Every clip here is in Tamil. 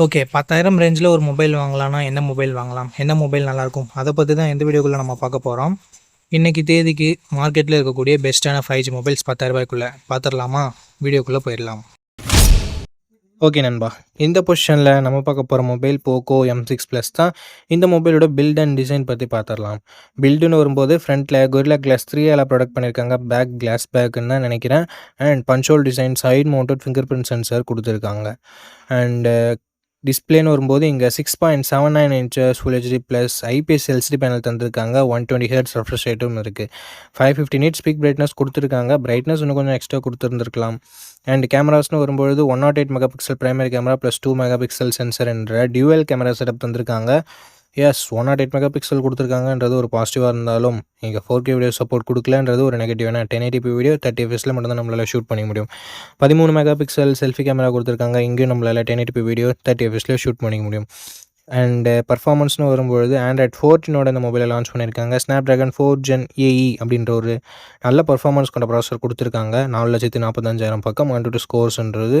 ஓகே பத்தாயிரம் ரேஞ்சில் ஒரு மொபைல் வாங்கலாம்னா என்ன மொபைல் வாங்கலாம்? என்ன மொபைல் நல்லாயிருக்கும்? அதை பற்றி தான் எந்த வீடியோக்குள்ளே நம்ம பார்க்க போகிறோம் இன்றைக்கி தேதிக்கு மார்க்கெட்டில் இருக்கக்கூடிய பெஸ்ட்டான ஃபைவ் ஜி மொபைல்ஸ் பத்தாயிரரூபாய்க்குள்ளே பார்த்துடலாமா? வீடியோக்குள்ளே போயிடலாம். ஓகே நண்பா. இந்த பொசிஷனில் நம்ம பார்க்க போகிற mobile Poco M six plus தான் இந்த மொபைலோட பில்ட் அண்ட் டிசைன் பற்றி பார்த்துடலாம். பில்டுன்னு வரும்போது ஃப்ரண்ட்டில் கொரில்லா கிளாஸ் த்ரீ எல்லாம் ப்ரொடக்ட் பண்ணியிருக்காங்க பேக் கிளாஸ் பேக்குன்னு தான் நினைக்கிறேன். And punch hole design side mounted fingerprint sensor கொடுத்துருக்காங்க. அண்டு டிஸ்பிளேன்னு வரும்போது இங்கே six point seven nine inches full HD plus IPS LCD panel தந்திருக்காங்க. ஒன் டுவெண்ட்டி ஹெட்ஸ் ரெஃப்ரெஷ் ரேட்டும் இருக்குது five fifty nits peak brightness கொடுத்துருக்காங்க. பிரைட்னஸ் இன்னும் கொஞ்சம் எக்ஸ்ட்ரா கொடுத்துருந்துருக்கலாம். அண்ட் கேமராஸ்னு வரும்பொழுது one naught eight megapixel primary camera plus two mega pixel sensor என்ற டியூவல் கேமரா செட்டப் தந்திருக்காங்க. Yes one naught eight megapixel கொடுத்துருக்காங்கன்றது ஒரு பாசிட்டிவாக இருந்தாலும் இங்கே ஃபோர் கே வீடியோ சப்போர்ட் கொடுக்கலன்றது ஒரு நெகட்டிவ் ஏன்னா டென் எயிட்டி வீடியோ தேர்ட்டி எஃப்எஸில் மட்டும் தான் நம்மளால் ஷூட் பண்ண முடியும். பதிமூணு மெகா பிக்சல் செல்ஃபி கேமரா கொடுத்துருக்காங்க. இங்கேயும் நம்மளால் டென் எயிட்டி வீடியோ தேர்ட்டி எஃப்எஸில் ஷூட் பண்ணிக்க முடியும். அண்டு பர்ஃபார்மன்ஸ்னு uh, வரும்பொழுது ஆண்ட்ராய்ட் ஃபோர்டீனோட இந்த மொபைலை லான்ச் பண்ணியிருக்காங்க. Snapdragon four gen AE அப்படின்ற ஒரு நல்ல பர்ஃபார்மன்ஸ் கொண்ட ப்ராசஸர் கொடுத்துருக்காங்க. நாலு லட்சத்தி நாற்பத்தஞ்சாயிரம் பக்கம் one two ஸ்கோர்ஸ்ன்றது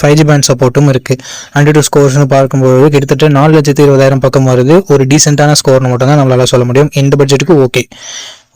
five G pant சப்போர்ட்டும் இருக்குது ஹண்ட்ரட் டூ ஸ்கோர்ஸ்னு பார்க்கும்போது கிட்டத்தட்ட நாலு லட்சத்தி இருபதாயிரம் பக்கம் வருது. ஒரு டீசெண்டான ஸ்கோர்னு மட்டும் தான் நம்மளால சொல்ல முடியும். இந்த பட்ஜெட்டுக்கு ஓகே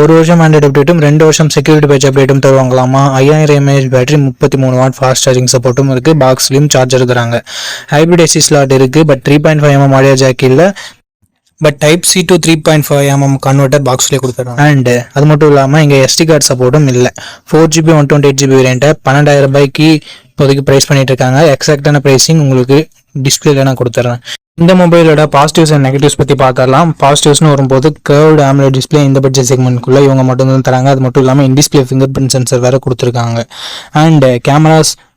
ஒரு வருஷம் ஆண்ட்ராய்டு அப்டேட்டும் ரெண்டு வருஷம் செக்யூரிட்டி பேட்ச் அப்டேட்டும் தருவாங்களாமா? ஐயாயிரம் எம்ஏஹெச் பேட்டரி முப்பத்தி மூணு வாட் ஃபாஸ்ட் சார்ஜிங் சப்போர்ட்டும் இருக்குது பாக்ஸ்லையும் சார்ஜர் தராங்க. ஹைப்ரிட் ஏசி ஸ்லாட் இருக்குது but three point five mm audio jack இல்லை. But type C to three point five mm converter பாக்ஸ்லேயே கொடுத்துருக்காங்க அண்ட் அது மட்டும் இல்லாமல் இங்கே எஸ்டி கார்டு சப்போர்ட்டும் இல்லை. Four GB one twenty eight GB வேரியண்ட்டை பன்னெண்டாயிரம் ரூபாய்க்கு இப்போதைக்கு ப்ரைஸ் பண்ணிட்டு இருக்காங்க எக்ஸாக்டான ப்ரைஸிங் உங்களுக்கு டிஸ்பிளேல நான் கொடுத்துட்றேன் இந்த மொபைலோட பாசிட்டிவ்ஸ் அண்ட் நெகட்டிவ்ஸ் பற்றி பார்த்துடலாம் பாசிட்டிவ்ஸ்னு வரும்போது கேர்வ்டு ஆம்லோ டிஸ்பிளே இந்த பட்ஜெட் செக்மெண்ட்குள்ளே இவங்க மட்டும் தான் தராங்க. அது மட்டும் இல்லாமல் in display fingerprint sensor வேறு கொடுத்துருக்காங்க. அண்ட் கேமராஸ்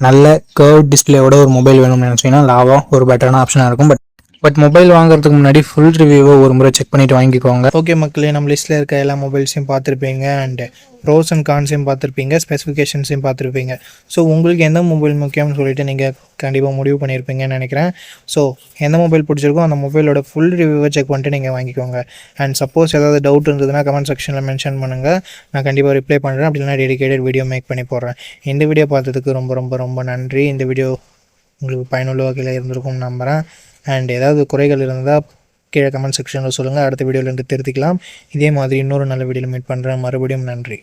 நல்ல கர்வ் டிஸ்பிளேயோட ஒரு மொபைல் வேணும்னு நினச்சிங்கன்னா லாவா ஒரு பெட்டரான ஆப்ஷனாக இருக்கும். பட் பட் மொபைல் வாங்குறதுக்கு முன்னாடி ஃபுல் ரிவ்யூவை ஒரு முறை செக் பண்ணிட்டு வாங்கிக்கோங்க. ஓகே மக்களே நம்ம லிஸ்ட்டில் இருக்க எல்லா மொபைல்ஸையும் பார்த்துருப்பீங்க அண்ட் ப்ரோஸ் அண்ட் கான்ஸையும் பார்த்துருப்பீங்க ஸ்பெசிஃபிகேஷன்ஸையும் பார்த்துருப்பீங்க. ஸோ உங்களுக்கு எந்த மொபைல் முக்கியம்னு சொல்லிட்டு நீங்கள் கண்டிப்பாக முடிவு பண்ணியிருப்பீங்கன்னு நினைக்கிறேன். ஸோ எந்த மொபைல் பிடிச்சிருக்கோ அந்த மொபைலோட ஃபுல் ரிவ்யூவை செக் பண்ணிட்டு நீங்கள் வாங்கிக்கோங்க. அண்ட் சப்போஸ் ஏதாவது டவுட் இருந்ததுன்னா கமெண்ட் செக்ஷனில் மென்ஷன் பண்ணுங்கள் நான் கண்டிப்பாக ரிப்ளை பண்ணுறேன் அப்படி இல்லைனா டெடிகேட்டட் வீடியோ மேக் பண்ணி போடுறேன். இந்த வீடியோ பார்த்ததுக்கு ரொம்ப ரொம்ப ரொம்ப நன்றி. இந்த வீடியோ உங்களுக்கு பயனுள்ள வகையில் இருந்திருக்கும்னு நம்புகிறேன் அண்ட் ஏதாவது குறைகள் இருந்தால் கீழே கமெண்ட் செக்ஷனில் சொல்லுங்கள் அடுத்த வீடியோவில் இருந்து திருத்திக்கலாம் இதே மாதிரி இன்னொரு நல்ல வீடியோவில் மீட் பண்ணுறேன் மறுபடியும் நன்றி.